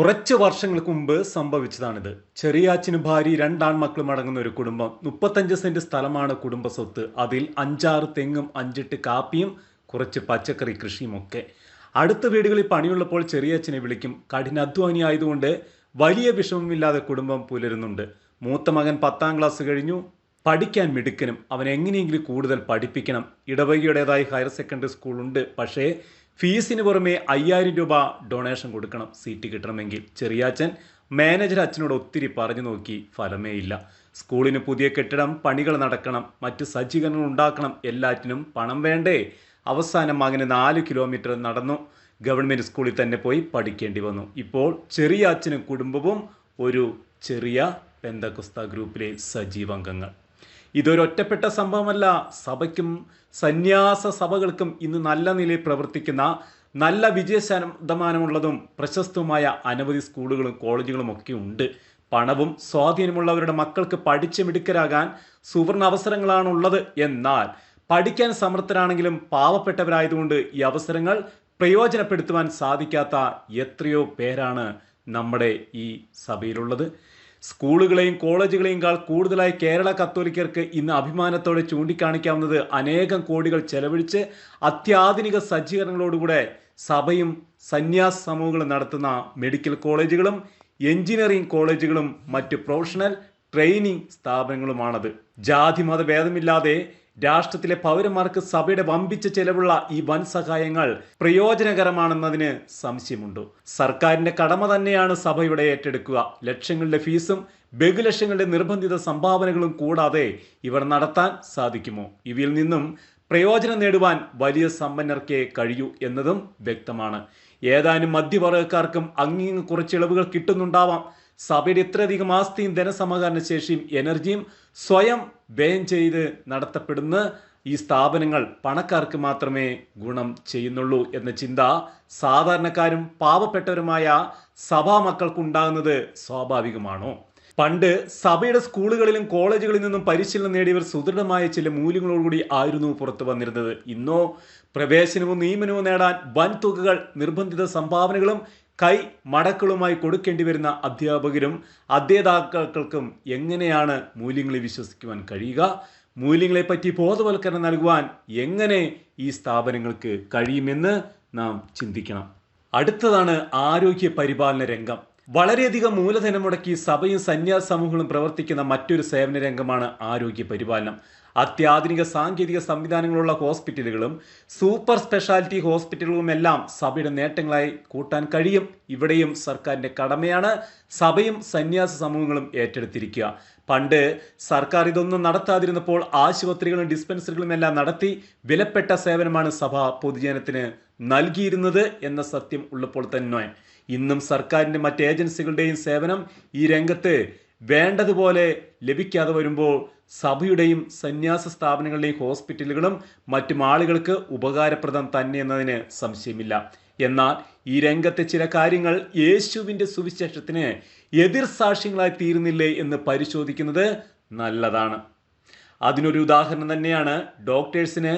കുറച്ച് വർഷങ്ങൾക്ക് മുമ്പ് സംഭവിച്ചതാണിത്. ചെറിയാച്ചനും ഭാര്യ രണ്ടാൺമക്കളും അടങ്ങുന്ന ഒരു കുടുംബം. മുപ്പത്തഞ്ച് സെന്റ് സ്ഥലമാണ് കുടുംബ സ്വത്ത് അതിൽ അഞ്ചാറ് തെങ്ങും അഞ്ചെട്ട് കാപ്പിയും കുറച്ച് പച്ചക്കറി കൃഷിയും ഒക്കെ. അടുത്ത വീടുകളിൽ പണിയുള്ളപ്പോൾ ചെറിയച്ഛനെ വിളിക്കും. കഠിനാധ്വാനി ആയതുകൊണ്ട് വലിയ വിഷമമില്ലാതെ കുടുംബം പുലരുന്നുണ്ട്. മൂത്ത മകൻ പത്താം ക്ലാസ് കഴിഞ്ഞു. പഠിക്കാൻ മിടുക്കനും. അവൻ എങ്ങനെയെങ്കിലും കൂടുതൽ പഠിപ്പിക്കണം. ഇടവകയുടേതായി ഹയർ സെക്കൻഡറി സ്കൂളുണ്ട്. പക്ഷേ ഫീസിന് പുറമെ അയ്യായിരം രൂപ ഡൊണേഷൻ കൊടുക്കണം സീറ്റ് കിട്ടണമെങ്കിൽ. ചെറിയാച്ചൻ മാനേജർ അച്ഛനോട് ഒത്തിരി പറഞ്ഞു നോക്കി ഫലമേ ഇല്ല സ്കൂളിന് പുതിയ കെട്ടിടം പണികൾ നടക്കണം മറ്റ് സജ്ജീകരണങ്ങൾ ഉണ്ടാക്കണം എല്ലാറ്റിനും പണം വേണ്ടേ? അവസാനം അങ്ങനെ നാല് കിലോമീറ്റർ നടന്നു. ഗവൺമെന്റ് സ്കൂളിൽ തന്നെ പോയി പഠിക്കേണ്ടി വന്നു. ഇപ്പോൾ ചെറിയ അച്ഛനും കുടുംബവും ഒരു ചെറിയ പെന്തക്കുസ്ത ഗ്രൂപ്പിലെ സജീവാംഗങ്ങൾ. ഇതൊരു ഒറ്റപ്പെട്ട സംഭവമല്ല. സഭയ്ക്കും സന്യാസ സഭകൾക്കും ഇന്ന് നല്ല നിലയിൽ പ്രവർത്തിക്കുന്ന നല്ല വിജയ ശതമാനമുള്ളതും പ്രശസ്തവുമായ അനവധി സ്കൂളുകളും കോളേജുകളും ഒക്കെ ഉണ്ട്. പണവും സ്വാധീനമുള്ളവരുടെ മക്കൾക്ക് പഠിച്ച് മിടുക്കരാകാൻ സുവർണ അവസരങ്ങളാണുള്ളത് എന്നാൽ പഠിക്കാൻ സമർത്ഥരാണെങ്കിലും പാവപ്പെട്ടവരായതുകൊണ്ട് ഈ അവസരങ്ങൾ പ്രയോജനപ്പെടുത്തുവാൻ സാധിക്കാത്ത എത്രയോ പേരാണ് നമ്മുടെ ഈ സഭയിലുള്ളത്. സ്കൂളുകളെയും കോളേജുകളെയും കാൾ കൂടുതലായി കേരള കത്തോലിക്കർക്ക് ഇന്ന് അഭിമാനത്തോടെ ചൂണ്ടിക്കാണിക്കാവുന്നത് അനേകം കോടികൾ ചെലവഴിച്ച് അത്യാധുനിക സജ്ജീകരണങ്ങളോടുകൂടെ സഭയും സന്യാസ സമൂഹങ്ങളും നടത്തുന്ന മെഡിക്കൽ കോളേജുകളും എഞ്ചിനീയറിംഗ് കോളേജുകളും മറ്റ് പ്രൊഫഷണൽ ട്രെയിനിങ് സ്ഥാപനങ്ങളുമാണത്. ജാതി മത ഭേദമില്ലാതെ രാഷ്ട്രത്തിലെ പൗരന്മാർക്ക് സഭയുടെ വമ്പിച്ച ചെലവുള്ള ഈ വൻ സഹായങ്ങൾ പ്രയോജനകരമാണെന്നതിന് സംശയമുണ്ട്. സർക്കാരിന്റെ കടമ തന്നെയാണ് സഭയുടെ ഏറ്റെടുക്കുക. ലക്ഷങ്ങളുടെ ഫീസും ബഹുലക്ഷങ്ങളുടെ നിർബന്ധിത സംഭാവനകളും കൂടാതെ ഇവർ നടത്താൻ സാധിക്കുമോ? ഇവയിൽ നിന്നും പ്രയോജനം നേടുവാൻ വലിയ സമ്പന്നർക്കേ കഴിയൂ എന്നതും വ്യക്തമാണ്. ഏതാനും മധ്യവർഗക്കാർക്കും അങ്ങിങ്ങ് കുറച്ച് ഇളവുകൾ കിട്ടുന്നുണ്ടാവാം. സഭയുടെ ഇത്രയധികം ആസ്തിയും ധനസമാഹരണ ശേഷിയും എനർജിയും സ്വയം വ്യയം ചെയ്ത് നടത്തപ്പെടുന്ന ഈ സ്ഥാപനങ്ങൾ പണക്കാർക്ക് മാത്രമേ ഗുണം ചെയ്യുന്നുള്ളൂ എന്ന ചിന്ത സാധാരണക്കാരും പാവപ്പെട്ടവരുമായ സഭാ മക്കൾക്കുണ്ടാകുന്നത് സ്വാഭാവികമാണോ? പണ്ട് സഭയുടെ സ്കൂളുകളിലും കോളേജുകളിൽ നിന്നും പരിശീലനം നേടിയവർ സുദൃഢമായ ചില മൂല്യങ്ങളോടുകൂടി ആയിരുന്നു പുറത്തു വന്നിരുന്നത്. ഇന്നോ പ്രവേശനവും നിയമനവും നേടാൻ വൻതുകകൾ നിർബന്ധിത സംഭാവനകളും കൈ മടക്കളുമായി കൊടുക്കേണ്ടി വരുന്ന അധ്യാപകരും അധ്യേതാക്കൾക്കും എങ്ങനെയാണ് മൂല്യങ്ങളെ വിശ്വസിക്കുവാൻ കഴിയുക? മൂല്യങ്ങളെപ്പറ്റി ബോധവൽക്കരണം നൽകുവാൻ എങ്ങനെ ഈ സ്ഥാപനങ്ങൾക്ക് കഴിയുമെന്ന് നാം ചിന്തിക്കണം. അടുത്തതാണ് ആരോഗ്യ പരിപാലന രംഗം. വളരെയധികം മൂലധനം മുടക്കി സഭയും സന്യാസ സമൂഹങ്ങളും പ്രവർത്തിക്കുന്ന മറ്റൊരു സേവന രംഗമാണ് ആരോഗ്യ പരിപാലനം. അത്യാധുനിക സാങ്കേതിക സംവിധാനങ്ങളുള്ള ഹോസ്പിറ്റലുകളും സൂപ്പർ സ്പെഷ്യാലിറ്റി ഹോസ്പിറ്റലുകളും എല്ലാം സഭയുടെ നേട്ടങ്ങളായി കൂട്ടാൻ കഴിയും. ഇവിടെയും സർക്കാരിന്റെ കടമയാണ് സഭയും സന്യാസ സമൂഹങ്ങളും ഏറ്റെടുത്തിരിക്കുക. പണ്ട് സർക്കാർ ഇതൊന്നും നടത്താതിരുന്നപ്പോൾ ആശുപത്രികളും ഡിസ്പെൻസറികളും എല്ലാം നടത്തി വിലപ്പെട്ട സേവനമാണ് സഭ പൊതുജനത്തിന് നൽകിയിരുന്നത് എന്ന സത്യം ഉള്ളപ്പോൾ തന്നെ. ഇന്നും സർക്കാരിന്റെ മറ്റ് ഏജൻസികളുടെയും സേവനം ഈ രംഗത്ത് വേണ്ടതുപോലെ ലഭിക്കാതെ വരുമ്പോൾ സഭയുടെയും സന്യാസ സ്ഥാപനങ്ങളുടെയും ഹോസ്പിറ്റലുകളും മറ്റും ആളുകൾക്ക് ഉപകാരപ്രദം തന്നെ എന്നതിന് സംശയമില്ല. എന്നാൽ ഈ രംഗത്തെ ചില കാര്യങ്ങൾ യേശുവിന്റെ സുവിശേഷത്തിന് എതിർ സാക്ഷ്യങ്ങളായി തീരുന്നില്ലേ എന്ന് പരിശോധിക്കുന്നത് നല്ലതാണ്. അതിനൊരു ഉദാഹരണം തന്നെയാണ് ഡോക്ടേഴ്സിന്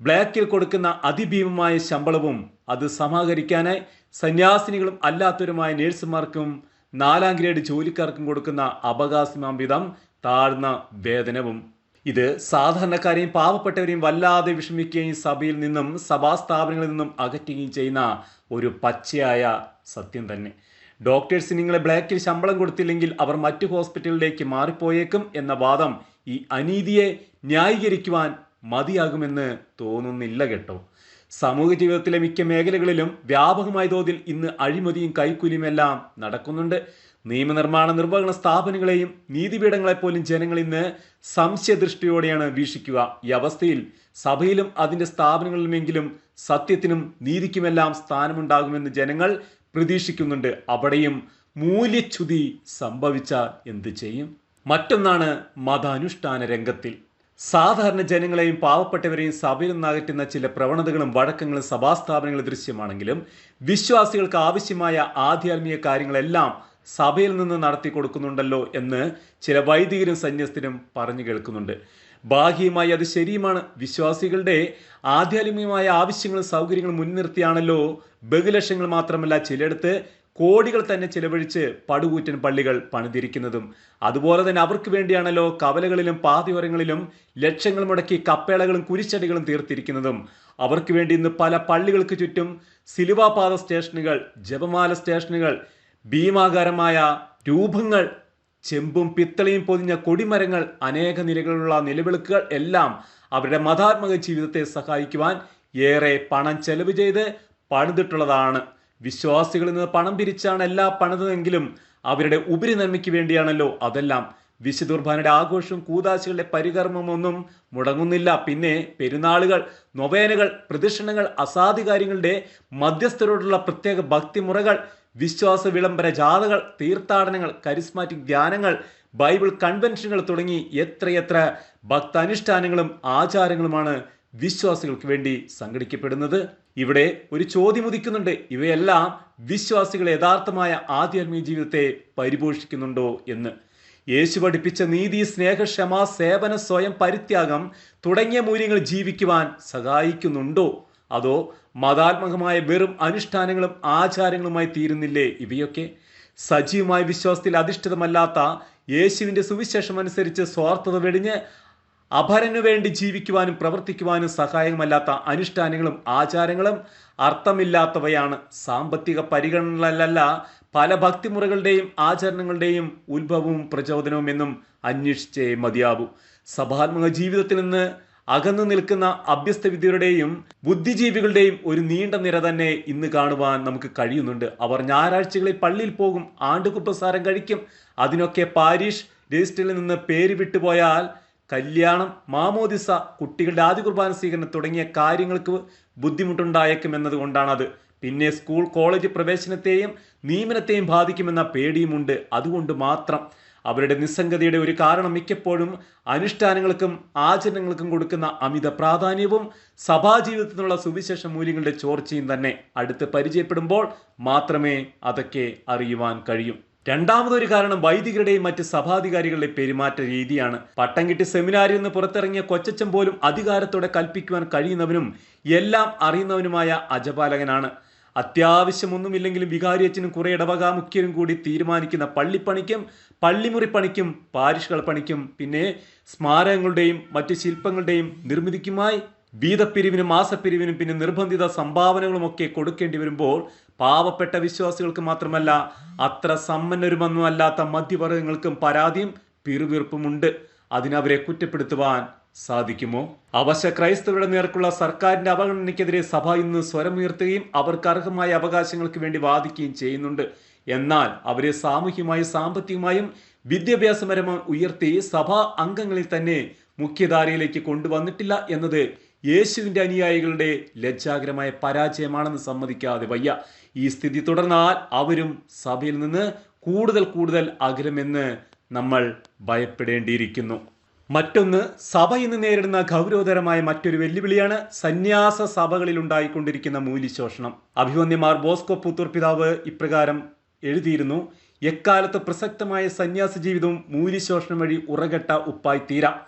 ബ്ലാക്കിൽ കൊടുക്കുന്ന അതിഭീമമായ ശമ്പളവും അത് സമാഹരിക്കാനായി സന്യാസിനികളും അല്ലാത്തവരുമായ നേഴ്സുമാർക്കും നാലാം ഗ്രേഡ് ജോലിക്കാർക്കും കൊടുക്കുന്ന അപകാശമാംവിധം താഴ്ന്ന വേതനവും. ഇത് സാധാരണക്കാരെയും പാവപ്പെട്ടവരെയും വല്ലാതെ വിഷമിക്കുകയും സഭയിൽ നിന്നും സഭാ സ്ഥാപനങ്ങളിൽ നിന്നും അകറ്റുകയും ചെയ്യുന്ന ഒരു പച്ചയായ സത്യം തന്നെ. ഡോക്ടേഴ്സ് നിങ്ങളെ ബ്ലാക്കിൽ ശമ്പളം കൊടുത്തില്ലെങ്കിൽ അവർ മറ്റു ഹോസ്പിറ്റലിലേക്ക് മാറിപ്പോയേക്കും എന്ന വാദം ഈ അനീതിയെ ന്യായീകരിക്കുവാൻ മതിയാകുമെന്ന് തോന്നുന്നില്ല കേട്ടോ. സമൂഹ ജീവിതത്തിലെ മിക്ക മേഖലകളിലും വ്യാപകമായ തോതിൽ ഇന്ന് അഴിമതിയും കൈക്കൂലിയുമെല്ലാം നടക്കുന്നുണ്ട്. നിയമനിർമ്മാണ നിർവഹണ സ്ഥാപനങ്ങളെയും നീതിപീഠങ്ങളെപ്പോലും ജനങ്ങൾ ഇന്ന് സംശയദൃഷ്ടിയോടെയാണ് വീക്ഷിക്കുക. ഈ അവസ്ഥയിൽ സഭയിലും അതിന്റെ സ്ഥാപനങ്ങളിലുമെങ്കിലും സത്യത്തിനും നീതിക്കുമെല്ലാം സ്ഥാനമുണ്ടാകുമെന്ന് ജനങ്ങൾ പ്രതീക്ഷിക്കുന്നുണ്ട്. അവിടെയും മൂല്യച്യുതി സംഭവിച്ചാൽ എന്ത് ചെയ്യും? മറ്റൊന്നാണ് മതാനുഷ്ഠാന രംഗത്തിൽ. സാധാരണ ജനങ്ങളെയും പാവപ്പെട്ടവരെയും സഭയിൽ നിന്നകറ്റുന്ന ചില പ്രവണതകളും വഴക്കങ്ങളും സഭാസ്ഥാപനങ്ങളും ദൃശ്യമാണെങ്കിലും വിശ്വാസികൾക്ക് ആവശ്യമായ ആധ്യാത്മിക കാര്യങ്ങളെല്ലാം സഭയിൽ നിന്ന് നടത്തി കൊടുക്കുന്നുണ്ടല്ലോ എന്ന് ചില വൈദികരും സന്യസ്തരും പറഞ്ഞു കേൾക്കുന്നുണ്ട്. ബാഹ്യമായി അത് ശരിയുമാണ്. വിശ്വാസികളുടെ ആധ്യാത്മികമായ ആവശ്യങ്ങളും സൗകര്യങ്ങളും മുൻനിർത്തിയാണല്ലോ ബഹുലക്ഷങ്ങൾ മാത്രമല്ല ചിലയിടത്ത് കോടികൾ തന്നെ ചിലവഴിച്ച് പടുകൂറ്റൻ പള്ളികൾ പണിതിരിക്കുന്നതും. അതുപോലെ തന്നെ അവർക്ക് വേണ്ടിയാണല്ലോ കവലകളിലും പാതയോരങ്ങളിലും ലക്ഷങ്ങൾ മുടക്കി കപ്പേളകളും കുരിശടികളും തീർത്തിരിക്കുന്നതും. അവർക്ക് വേണ്ടി ഇന്ന് പല പള്ളികൾക്ക് ചുറ്റും സിലുവാപാത സ്റ്റേഷനുകൾ ജപമാല സ്റ്റേഷനുകൾ ഭീമാകാരമായ രൂപങ്ങൾ ചെമ്പും പിത്തളയും പൊതിഞ്ഞ കൊടിമരങ്ങൾ അനേക നിലകളിലുള്ള നിലവിളക്കുകൾ എല്ലാം അവരുടെ മതാത്മക ജീവിതത്തെ സഹായിക്കുവാൻ ഏറെ പണം ചെലവ് ചെയ്ത് പണിതിട്ടുള്ളതാണ്. വിശ്വാസികളിൽ നിന്ന് പണം പിരിച്ചാണ് എല്ലാ പണിതെങ്കിലും അവരുടെ ഉപരി നന്മയ്ക്ക് വേണ്ടിയാണല്ലോ അതെല്ലാം. വിശുദ്ധുർബാനയുടെ ആഘോഷവും കൂതാശികളുടെ പരികർമ്മമൊന്നും മുടങ്ങുന്നില്ല. പിന്നെ പെരുന്നാളുകൾ നൊവേനകൾ പ്രദക്ഷിണങ്ങൾ അസാധികാരികളുടെ മധ്യസ്ഥരോടുള്ള പ്രത്യേക ഭക്തിമുറകൾ വിശ്വാസ വിളംബര ജാഥകൾ തീർത്ഥാടനങ്ങൾ കരിസ്മാറ്റിക് ധ്യാനങ്ങൾ ബൈബിൾ കൺവെൻഷനുകൾ തുടങ്ങി എത്രയെത്ര ഭക്താനുഷ്ഠാനങ്ങളും ആചാരങ്ങളുമാണ് വിശ്വാസികൾക്ക് വേണ്ടി സംഘടിക്കപ്പെടുന്നത്. ഇവിടെ ഒരു ചോദ്യം ഉദിക്കുന്നുണ്ട്. ഇവയെല്ലാം വിശ്വാസികൾ യഥാർത്ഥമായ ആധ്യാത്മിക ജീവിതത്തെ പരിപോഷിക്കുന്നുണ്ടോ എന്ന്. യേശു പഠിപ്പിച്ച നീതി സ്നേഹ ക്ഷമ സേവന സ്വയം പരിത്യാഗം തുടങ്ങിയ മൂല്യങ്ങൾ ജീവിക്കുവാൻ സഹായിക്കുന്നുണ്ടോ? അതോ മതാത്മകമായ വെറും അനുഷ്ഠാനങ്ങളും ആചാരങ്ങളുമായി തീരുന്നില്ലേ ഇവയൊക്കെ? സജീവമായ വിശ്വാസത്തിൽ അധിഷ്ഠിതമല്ലാത്ത യേശുവിന്റെ സുവിശേഷം അനുസരിച്ച് സ്വാർത്ഥത വെടിഞ്ഞ് അപരനു വേണ്ടി ജീവിക്കുവാനും പ്രവർത്തിക്കുവാനും സഹായകമല്ലാത്ത അനുഷ്ഠാനങ്ങളും ആചാരങ്ങളും അർത്ഥമില്ലാത്തവയാണ് സാമ്പത്തിക പരിഗണനകളല്ല പല ഭക്തിമുറകളുടെയും ആചരണങ്ങളുടെയും ഉത്ഭവവും പ്രചോദനവും എന്നും അന്വേഷിച്ചേ മതിയാവൂ. സഭാത്മക ജീവിതത്തിൽ നിന്ന് അകന്നു നിൽക്കുന്ന അഭ്യസ്തവിദ്യരുടെയും ബുദ്ധിജീവികളുടെയും ഒരു നീണ്ട നിര തന്നെ ഇന്ന് കാണുവാൻ നമുക്ക് കഴിയുന്നുണ്ട്. അവർ ഞായറാഴ്ചകളിൽ പള്ളിയിൽ പോകും ആണ്ടുകുപ്പസാരം കഴിക്കും. അതിനൊക്കെ പാരീഷ് രജിസ്റ്ററിൽ നിന്ന് പേര് വിട്ടുപോയാൽ കല്യാണം മാമോദിസ കുട്ടികളുടെ ആദ്യ കുർബാന സ്വീകരണം തുടങ്ങിയ കാര്യങ്ങൾക്ക് ബുദ്ധിമുട്ടുണ്ടായേക്കും എന്നതുകൊണ്ടാണത്. പിന്നെ സ്കൂൾ കോളേജ് പ്രവേശനത്തെയും നിയമനത്തെയും ബാധിക്കുമെന്ന പേടിയുമുണ്ട്. അതുകൊണ്ട് മാത്രം അവരുടെ നിസ്സംഗതയുടെ ഒരു കാരണം മിക്കപ്പോഴും അനുഷ്ഠാനങ്ങൾക്കും ആചരണങ്ങൾക്കും കൊടുക്കുന്ന അമിത പ്രാധാന്യവും സഭാജീവിതത്തിനുള്ള സുവിശേഷ മൂല്യങ്ങളുടെ ചോർച്ചയും തന്നെ അടുത്ത് പരിചയപ്പെടുമ്പോൾ മാത്രമേ അതൊക്കെ അറിയുവാൻ കഴിയും. രണ്ടാമതൊരു കാരണം വൈദികരുടെയും മറ്റ് സഭാധികാരികളുടെ പെരുമാറ്റ രീതിയാണ്. പട്ടം കിട്ടി സെമിനാരിൽ നിന്ന് പുറത്തിറങ്ങിയ കൊച്ചച്ചൻ പോലും അധികാരത്തോടെ കൽപ്പിക്കുവാൻ കഴിയുന്നവനും എല്ലാം അറിയുന്നവനുമായ അജപാലകനാണ്. അത്യാവശ്യമൊന്നുമില്ലെങ്കിലും വികാരിയച്ചനും കുറെ ഇടവക മുഖ്യരും കൂടി തീരുമാനിക്കുന്ന പള്ളിപ്പണിക്കും പള്ളിമുറി പണിക്കും പാരിഷുകൾ പണിക്കും പിന്നെ സ്മാരകങ്ങളുടെയും മറ്റ് ശില്പങ്ങളുടെയും നിർമ്മിതിക്കുമായി വീതപ്പിരിവിനും മാസപ്പിരിവിനും പിന്നെ നിർബന്ധിത സംഭാവനകളുമൊക്കെ കൊടുക്കേണ്ടി വരുമ്പോൾ പാവപ്പെട്ട വിശ്വാസികൾക്ക് മാത്രമല്ല അത്ര സമ്പന്നരുമൊന്നും അല്ലാത്ത മധ്യവർഗങ്ങൾക്കും പരാതിയും പിറുവിറുപ്പുമുണ്ട് അതിനവരെ കുറ്റപ്പെടുത്തുവാൻ സാധിക്കുമോ? അവശ ക്രൈസ്തവരുടെ നേർക്കുള്ള സർക്കാരിന്റെ അവഗണനയ്ക്കെതിരെ സഭ ഇന്ന് സ്വരമുയർത്തുകയും അവർക്ക് അർഹമായ അവകാശങ്ങൾക്ക് വേണ്ടി വാദിക്കുകയും ചെയ്യുന്നുണ്ട്. എന്നാൽ അവരെ സാമൂഹ്യമായും സാമ്പത്തികമായും വിദ്യാഭ്യാസപരമായി ഉയർത്തി സഭാ അംഗങ്ങളിൽ തന്നെ മുഖ്യധാരയിലേക്ക് കൊണ്ടുവന്നിട്ടില്ല എന്നത് യേശുവിന്റെ അനുയായികളുടെ ലജ്ജാകരമായ പരാജയമാണെന്ന് സമ്മതിക്കാതെ വയ്യ. ഈ സ്ഥിതി തുടർന്നാൽ അവരും സഭയിൽ നിന്ന് കൂടുതൽ കൂടുതൽ അകലുമെന്ന് നമ്മൾ ഭയപ്പെടേണ്ടിയിരിക്കുന്നു. മറ്റൊന്ന് സഭ ഇന്ന് നേരിടുന്ന ഗൗരവതരമായ മറ്റൊരു വെല്ലുവിളിയാണ് സന്യാസ സഭകളിൽ ഉണ്ടായിക്കൊണ്ടിരിക്കുന്ന മൂല്യശോഷണം. അഭിവന്യമാർ ബോസ്കോ പുത്തൂർ പിതാവ് ഇപ്രകാരം എഴുതിയിരുന്നു എക്കാലത്ത് പ്രസക്തമായ സന്യാസ ജീവിതവും മൂല്യശോഷണം വഴി ഉറകെട്ട ഉപ്പായി തീരാം.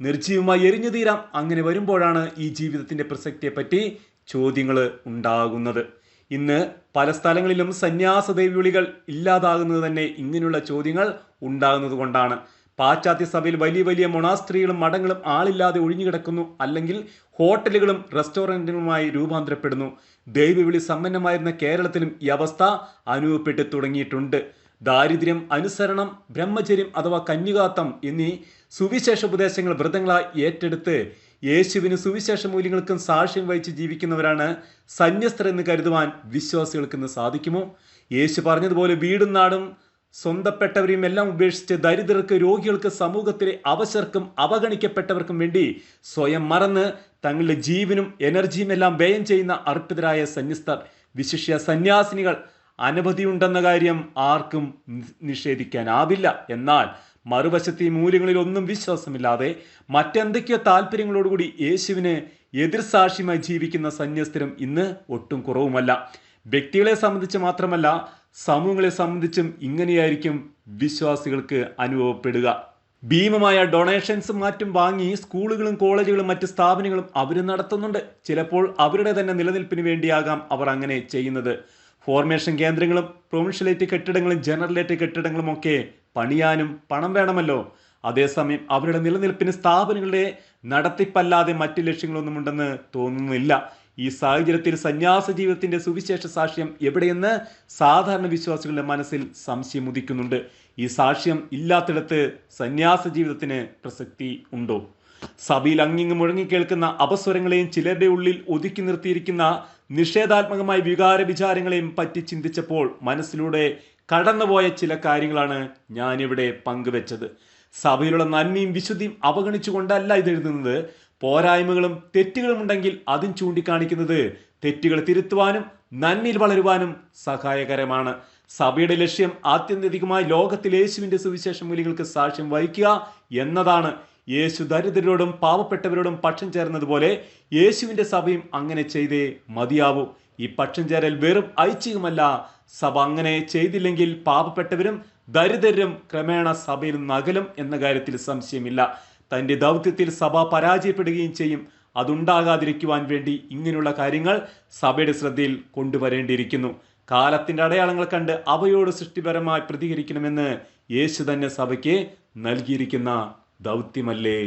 നിർജീവമായി എരിഞ്ഞു തീരാം. അങ്ങനെ വരുമ്പോഴാണ് ഈ ജീവിതത്തിന്റെ പ്രസക്തിയെപ്പറ്റി ചോദ്യങ്ങൾ ഉണ്ടാകുന്നത്. ഇന്ന് പല സ്ഥലങ്ങളിലും സന്യാസ ദൈവവിളികൾ ഇല്ലാതാകുന്നത് തന്നെ ഇങ്ങനെയുള്ള ചോദ്യങ്ങൾ ഉണ്ടാകുന്നത് കൊണ്ടാണ്. പാശ്ചാത്യ സഭയിൽ വലിയ വലിയ മൊണാസ്ത്രീകളും മഠങ്ങളും ആളില്ലാതെ ഒഴിഞ്ഞുകിടക്കുന്നു അല്ലെങ്കിൽ ഹോട്ടലുകളും റെസ്റ്റോറന്റുകളുമായി രൂപാന്തരപ്പെടുന്നു. ദൈവവിളി സമ്പന്നമായിരുന്ന കേരളത്തിലും ഈ അവസ്ഥ അനുഭവപ്പെട്ടു തുടങ്ങിയിട്ടുണ്ട്. ദാരിദ്ര്യം അനുസരണം ബ്രഹ്മചര്യം അഥവാ കന്യകാത്തം എന്നീ സുവിശേഷ ഉപദേശങ്ങൾ വ്രതങ്ങളായി ഏറ്റെടുത്ത് യേശുവിന് സുവിശേഷ മൂല്യങ്ങൾക്കും സാക്ഷ്യം വഹിച്ച് ജീവിക്കുന്നവരാണ് സന്യസ്തർ എന്ന് കരുതുവാൻ വിശ്വാസികൾക്ക് ഇന്ന് സാധിക്കുമോ? യേശു പറഞ്ഞതുപോലെ വീടും നാടും സ്വന്തപ്പെട്ടവരെയും എല്ലാം ഉപേക്ഷിച്ച് ദരിദ്രർക്ക് രോഗികൾക്ക് സമൂഹത്തിലെ അവശർക്കും അവഗണിക്കപ്പെട്ടവർക്കും വേണ്ടി സ്വയം മറന്ന് തങ്ങളുടെ ജീവനും എനർജിയും എല്ലാം വ്യയം ചെയ്യുന്ന അർപ്പിതരായ സന്യസ്തർ വിശിഷ്യ സന്യാസിനികൾ. അനവധിയുണ്ടെന്ന കാര്യം ആർക്കും നിഷേധിക്കാനാവില്ല. എന്നാൽ മറുവശത്ത് ഈ മൂല്യങ്ങളിൽ ഒന്നും വിശ്വാസമില്ലാതെ മറ്റെന്തൊക്കെയോ താല്പര്യങ്ങളോടുകൂടി യേശുവിന് എതിർസാക്ഷ്യമായി ജീവിക്കുന്ന സന്യസ്തരും ഇന്ന് ഒട്ടും കുറവുമല്ല. വ്യക്തികളെ സംബന്ധിച്ച് മാത്രമല്ല സമൂഹങ്ങളെ സംബന്ധിച്ചും ഇങ്ങനെയായിരിക്കും വിശ്വാസികൾക്ക് അനുഭവപ്പെടുക. ഭീമമായ ഡൊണേഷൻസും മറ്റും വാങ്ങി സ്കൂളുകളും കോളേജുകളും മറ്റ് സ്ഥാപനങ്ങളും അവർ നടത്തുന്നുണ്ട്. ചിലപ്പോൾ അവരുടെ തന്നെ നിലനിൽപ്പിന് വേണ്ടിയാകാം അവർ അങ്ങനെ ചെയ്യുന്നത്. ഫോർമേഷൻ കേന്ദ്രങ്ങളും പ്രൊവിൻഷ്യലേറ്റ് കെട്ടിടങ്ങളും ജനറലേറ്റ് കെട്ടിടങ്ങളും ഒക്കെ പണിയാനും പണം വേണമല്ലോ. അതേസമയം അവരുടെ നിലനിൽപ്പിന് സ്ഥാപനങ്ങളുടെ നടത്തിപ്പല്ലാതെ മറ്റു ലക്ഷ്യങ്ങളൊന്നും ഉണ്ടെന്ന് തോന്നുന്നില്ല. ഈ സാഹചര്യത്തിൽ സന്യാസ ജീവിതത്തിന്റെ സുവിശേഷ സാക്ഷ്യം എവിടെയെന്ന് സാധാരണ വിശ്വാസികളുടെ മനസ്സിൽ സംശയം ഉദിക്കുന്നുണ്ട്. ഈ സാക്ഷ്യം ഇല്ലാത്തിടത്ത് സന്യാസ ജീവിതത്തിന് പ്രസക്തി ഉണ്ടോ? സഭയിൽ അങ്ങിങ്ങ് മുഴങ്ങിക്കേൾക്കുന്ന അപസ്വരങ്ങളെയും ചിലരുടെ ഉള്ളിൽ ഒതുക്കി നിർത്തിയിരിക്കുന്ന നിഷേധാത്മകമായ വികാര വിചാരങ്ങളെയും പറ്റി ചിന്തിച്ചപ്പോൾ മനസ്സിലൂടെ കടന്നുപോയ ചില കാര്യങ്ങളാണ് ഞാനിവിടെ പങ്കുവെച്ചത്. സഭയിലുള്ള നന്മയും വിശുദ്ധിയും അവഗണിച്ചുകൊണ്ടല്ല ഇത് എഴുതുന്നത്. പോരായ്മകളും തെറ്റുകളും ഉണ്ടെങ്കിൽ അതും ചൂണ്ടിക്കാണിക്കുന്നത് തെറ്റുകൾ തിരുത്തുവാനും നന്മയിൽ വളരുവാനും സഹായകരമാണ്. സഭയുടെ ലക്ഷ്യം ആത്യന്തികമായി ലോകത്തിൽ യേശുവിന്റെ സുവിശേഷ മൂല്യങ്ങൾക്ക് സാക്ഷ്യം വഹിക്കുക എന്നതാണ്. യേശു ദരിദ്രരോടും പാവപ്പെട്ടവരോടും പക്ഷം ചേർന്നതുപോലെ യേശുവിന്റെ സഭയും അങ്ങനെ ചെയ്തേ മതിയാവൂ. ഈ പക്ഷം ചേരൽ വെറും ഐച്ഛികമല്ല സഭ അങ്ങനെ ചെയ്തില്ലെങ്കിൽ പാവപ്പെട്ടവരും ദരിദ്രരും ക്രമേണ സഭയിൽ നകലും എന്ന കാര്യത്തിൽ സംശയമില്ല. തന്റെ ദൗത്യത്തിൽ സഭ പരാജയപ്പെടുകയും ചെയ്യും. അതുണ്ടാകാതിരിക്കുവാൻ വേണ്ടി ഇങ്ങനെയുള്ള കാര്യങ്ങൾ സഭയുടെ ശ്രദ്ധയിൽ കൊണ്ടുവരേണ്ടിയിരിക്കുന്നു. കാലത്തിന്റെ അടയാളങ്ങൾ കണ്ട് അവയോട് സൃഷ്ടിപരമായി പ്രതികരിക്കണമെന്ന് യേശു തന്നെ സഭയ്ക്ക് നൽകിയിരിക്കുന്ന ദൗത്യമല്ലേ?